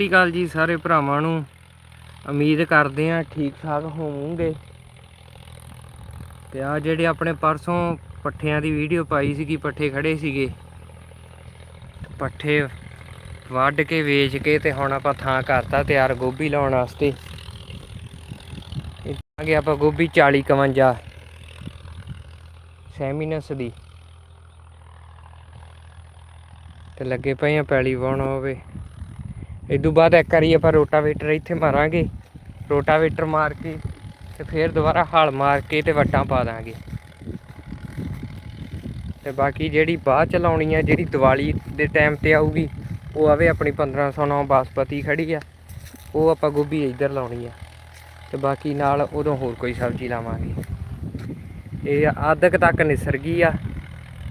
ਸਤਿ ਸ਼੍ਰੀ ਅਕਾਲ ਜੀ ਸਾਰੇ ਭਰਾਵਾਂ ਨੂੰ। ਉਮੀਦ ਕਰਦੇ ਆ ਠੀਕ ਠਾਕ ਹੋਵੋਗੇ। ਤੇ ਆ ਜਿਹੜੇ ਆਪਣੇ ਪਰਸੋਂ ਪੱਠਿਆਂ ਦੀ ਵੀਡੀਓ ਪਾਈ ਸੀਗੀ, ਪੱਠੇ ਖੜੇ ਸੀਗੇ। ਪੱਠੇ ਵੱਢ ਕੇ, ਵੇਚ ਕੇ ਤੇ ਹੁਣ ਆਪਾਂ ਥਾਂ ਕਰਤਾ ਤਿਆਰ ਗੋਭੀ ਲਾਉਣ ਵਾਸਤੇ। ਇੱਥੇ ਆਪਾਂ ਗੋਭੀ 40 51 ਸੈਮੀਨਸ ਦੀ। ਤੇ ਲੱਗੇ ਪਏ ਆ ਪੈਲੀ ਵਾਉਣ ਹੋਵੇ। ਇਦੋਂ ਬਾਅਦ ਇੱਕ ਵਾਰੀ ਆਪਾਂ ਰੋਟਾਵੇਟਰ ਇੱਥੇ ਮਾਰਾਂਗੇ, ਰੋਟਾਵੇਟਰ ਮਾਰ ਕੇ ਤੇ ਫਿਰ ਦੁਬਾਰਾ ਹਲ ਮਾਰ ਕੇ ਤੇ ਵੱਟਾਂ ਪਾ ਦਾਂਗੇ। ਤੇ ਬਾਕੀ ਜਿਹੜੀ ਬਾਅਦ ਚ ਲਾਉਣੀ ਆ, ਜਿਹੜੀ ਦੀਵਾਲੀ ਦੇ ਟਾਈਮ ਤੇ ਆਊਗੀ, ਉਹ ਆਵੇ ਆਪਣੀ 1509 ਬਾਸਪਤੀ ਖੜੀ ਆ, ਉਹ ਆਪਾਂ ਗੋਭੀ ਇੱਧਰ ਲਾਉਣੀ ਆ। ਤੇ ਬਾਕੀ ਨਾਲ ਉਦੋਂ ਹੋਰ ਕੋਈ ਸਬਜ਼ੀ ਲਾਵਾਂਗੇ। ਇਹ ਆਦਕ ਤੱਕ ਨਿਸਰ ਗਈ ਆ,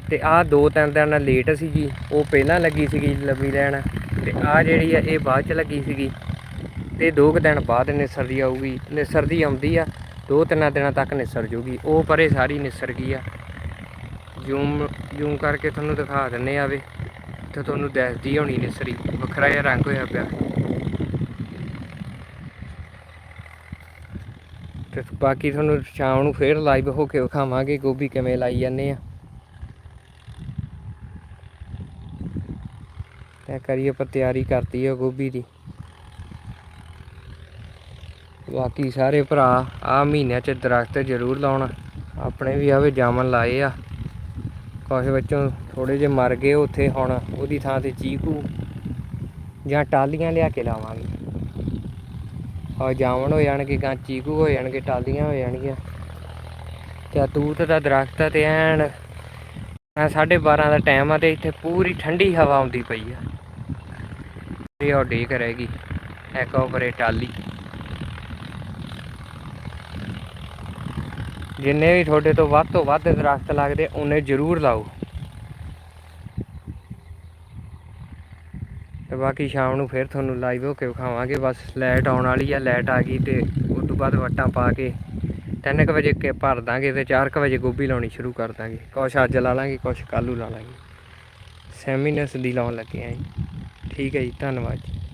ਤੇ ਆਹ ਦੋ ਤਿੰਨ ਦਿਨ ਲੇਟ ਸੀਗੀ, ਉਹ ਪਹਿਲਾਂ ਲੱਗੀ ਸੀਗੀ ਲੰਬੀ ਲੈਣ। ਤੇ ਆ ਜਿਹੜੀ ਆ, ਇਹ ਬਾਅਦ ਚ ਲੱਗੀ ਸੀਗੀ। ਤੇ ਦੋ ਕੁ ਦਿਨ ਬਾਅਦ ਨਿਸਰਦੀ ਆਊਗੀ, ਨਿਸਰਦੀ ਆਉਂਦੀ ਆ, ਦੋ ਤਿੰਨ ਦਿਨਾਂ ਤੱਕ ਨਿਸਰ ਜੂਗੀ। ਉਹ ਪਰੇ ਸਾਰੀ ਨਿਸਰ ਗਈ ਆ। ਜ਼ੂਮ ਜ਼ੂਮ ਕਰਕੇ ਤੁਹਾਨੂੰ ਦਿਖਾ ਦਿੰਨੇ ਆ ਵੇ ਤੇ ਤੁਹਾਨੂੰ ਦੱਸਦੀ ਹੋਣੀ ਨਿਸਰੀ। ਵੱਖਰਾ ਜਿਹਾ ਰੰਗ ਹੋਇਆ ਪਿਆ। ਤੇ ਬਾਕੀ ਤੁਹਾਨੂੰ ਸ਼ਾਮ ਨੂੰ ਫੇਰ ਲਾਈਵ ਹੋ ਕੇ ਵਿਖਾਵਾਂਗੇ ਗੋਭੀ ਕਿਵੇਂ ਲਾਈ ਜਾਂਦੇ ਆ। ਤੇ ਕਰੀਏ ਆਪਾਂ ਤਿਆਰੀ ਕਰਤੀ ਆ ਗੋਭੀ ਦੀ। ਬਾਕੀ ਸਾਰੇ ਭਰਾ ਆ ਮਹੀਨਿਆਂ ਚ ਦਰਖਤ ਜ਼ਰੂਰ ਲਾਉਣ। ਆਪਣੇ ਵੀ ਆਵੇ ਜਾਮਨ ਲਾਏ ਆ। ਕੁਛ ਵਿੱਚੋਂ ਥੋੜੇ ਜਿਹੇ ਮਰ ਗਏ, ਉੱਥੇ ਹੁਣ ਉਹਦੀ ਥਾਂ ਤੇ ਚੀਕੂ ਜਾਂ ਟਾਲੀਆਂ ਲਿਆ ਕੇ ਲਾਵਾਂਗੇ। ਆ ਜਾਮਨ ਹੋ ਜਾਣਗੇ ਗਾਂ ਚੀਕੂ ਹੋ ਜਾਣਗੇ ਟਾਲੀਆਂ ਹੋ ਜਾਣਗੀਆਂ। ਤੇ ਆਹ ਤੂਤ ਦਾ ਦਰਖਤ ਤੇ ਐਨ ਆ 12:30 ਦਾ ਟਾਈਮ ਆ ਤੇ ਇੱਥੇ ਪੂਰੀ ਠੰਡੀ ਹਵਾ ਆਉਂਦੀ ਪਈ ਆ। ਇਹ ਉਹ ਡੇ ਕਰੇਗੀ। ਇੱਕ ਉਪਰੇ ਟਾਲੀ। ਜਿੰਨੇ ਵੀ ਤੁਹਾਡੇ ਤੋਂ ਵੱਧ ਤੋਂ ਵੱਧ ਦਰਖਤ ਲੱਗਦੇ, ਉਹਨੇ ਜ਼ਰੂਰ ਲਾਓ। ਤੇ ਬਾਕੀ ਸ਼ਾਮ ਨੂੰ ਫਿਰ ਤੁਹਾਨੂੰ ਲਾਈਵ ਹੋ ਕੇ ਵਿਖਾਵਾਂਗੇ। ਬਸ ਲਾਈਟ ਆਉਣ ਵਾਲੀ ਆ ਲਾਈਟ ਆ ਗਈ ਤੇ ਉਸ ਤੋਂ ਬਾਅਦ ਵੱਟਾਂ ਪਾ ਕੇ 3:00 ਵਜੇ ਕੇ ਭਰ ਦਾਂਗੇ ਤੇ 4:00 ਵਜੇ ਗੋਭੀ ਲਾਉਣੀ ਸ਼ੁਰੂ ਕਰ ਦਾਂਗੇ। ਕੁਛ ਅੱਜ ਲਾ ਲਾਂਗੇ, ਕੁਛ ਕੱਲ੍ਹ ਲਾ ਲਾਂਗੇ। ਸੈਮੀਨਸ ਦੀ ਲਾਉਣ ਲੱਗੇ ਆਂ ਜੀ। ਠੀਕ ਹੈ ਜੀ ਧੰਨਵਾਦ ਜੀ।